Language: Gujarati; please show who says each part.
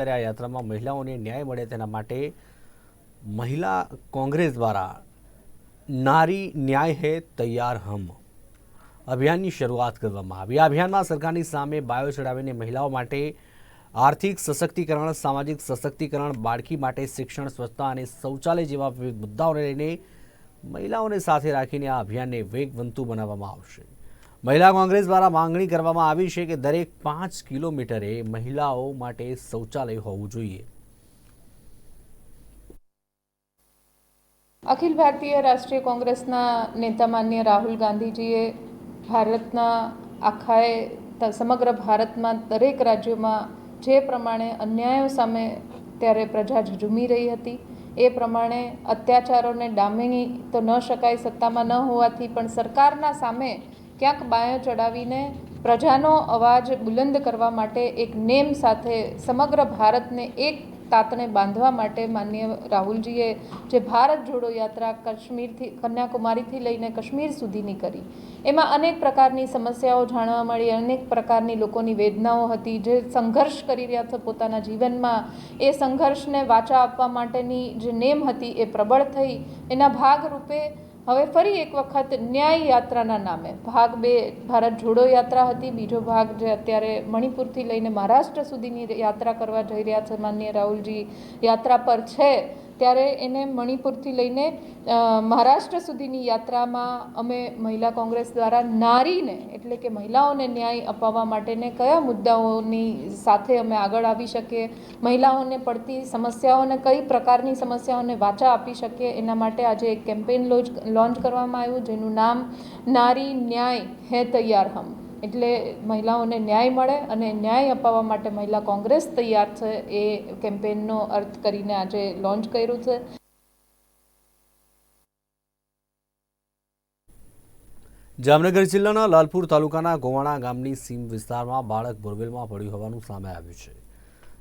Speaker 1: ત્યારે આ યાત્રામાં મહિલાઓને ન્યાય મળે તેના માટે મહિલા કોંગ્રેસ દ્વારા નારી ન્યાય હે તૈયાર હમ અભિયાનની શરૂઆત કરવામાં આવી. આ અભિયાનમાં સરકારની સામે બાયો ચડાવીને મહિલાઓ માટે આર્થિક સશક્તિકરણ, સામાજિક સશક્તિકરણ, બાળકી માટે શિક્ષણ, સ્વચ્છતા અને શૌચાલય જેવા વિવિધ મુદ્દાઓને લઈને મહિલાઓને સાથે રાખીને આ અભિયાનને વેગવંતુ બનાવવામાં આવશે. મહિલા કોંગ્રેસ દ્વારા માંગણી કરવામાં આવી છે કે દરેક પાંચ કિલોમીટરે મહિલાઓ માટે શૌચાલય હોવું જોઈએ.
Speaker 2: અખિલ ભારતીય રાષ્ટ્રીય કોંગ્રેસના નેતા માન્ય રાહુલ ગાંધીજીએ ભારતના આખાએ સમગ્ર ભારતમાં દરેક રાજ્યોમાં જે પ્રમાણે અન્યાયો સામે ત્યારે પ્રજા ઝઝૂમી રહી હતી, એ પ્રમાણે અત્યાચારોને ડામી તો ન શકાય સત્તામાં ન હોવાથી પણ સરકારના સામે ક્યાંક બાયો ચડાવીને પ્રજાનો અવાજ બુલંદ કરવા માટે એક નેમ સાથે સમગ્ર ભારતને એક તાતને બાંધવા માટે માન્ય રાહુલજીએ જે ભારત જોડો યાત્રા કાશ્મીરથી, કન્યાકુમારીથી લઈને કાશ્મીર સુધીની કરી. એમાં અનેક પ્રકારની સમસ્યાઓ જાણવા મળી, અનેક પ્રકારની લોકોની વેદનાઓ હતી. જે સંઘર્ષ કરી રહ્યા હતા પોતાના જીવનમાં, એ સંઘર્ષને વાચા આપવા માટેની જે નેમ હતી એ પ્રબળ થઈ. એના ભાગરૂપે હવે ફરી એક વખત ન્યાય યાત્રાના નામે. ભાગ બે, ભારત જોડો યાત્રા હતી. બીજો ભાગ જે અત્યારે મણિપુરથી લઈને મહારાષ્ટ્ર સુધીની યાત્રા કરવા જઈ રહ્યા છે, માન્ય રાહુલજી, યાત્રા પર છે. ત્યારે એને મણિપુરથી લઈને મહારાષ્ટ્ર સુધીની યાત્રામાં અમે મહિલા કોંગ્રેસ દ્વારા નારીને, એટલે કે મહિલાઓને ન્યાય અપાવવા માટેને કયા મુદ્દાઓની સાથે અમે આગળ આવી શકીએ, મહિલાઓને પડતી સમસ્યાઓને કઈ પ્રકારની સમસ્યાઓને વાચા આપી શકીએ, એના માટે આજે એક કેમ્પેઇન લોન્ચ કરવામાં આવ્યું, જેનું નામ નારી ન્યાય હે તૈયાર હમ. એટલે મહિલાઓને ન્યાય મળે અને ન્યાય અપાવવા માટે મહિલા કોંગ્રેસ તૈયાર છે એ કેમ્પેનનો અર્થ કરીને આજે લોન્ચ કર્યું છે.
Speaker 1: જામનગર જિલ્લાના લાલપુર તાલુકાના ગોવાણા ગામની સીમ વિસ્તારમાં બાળક બોરવેલમાં પડ્યું હોવાનું સામે આવ્યું છે.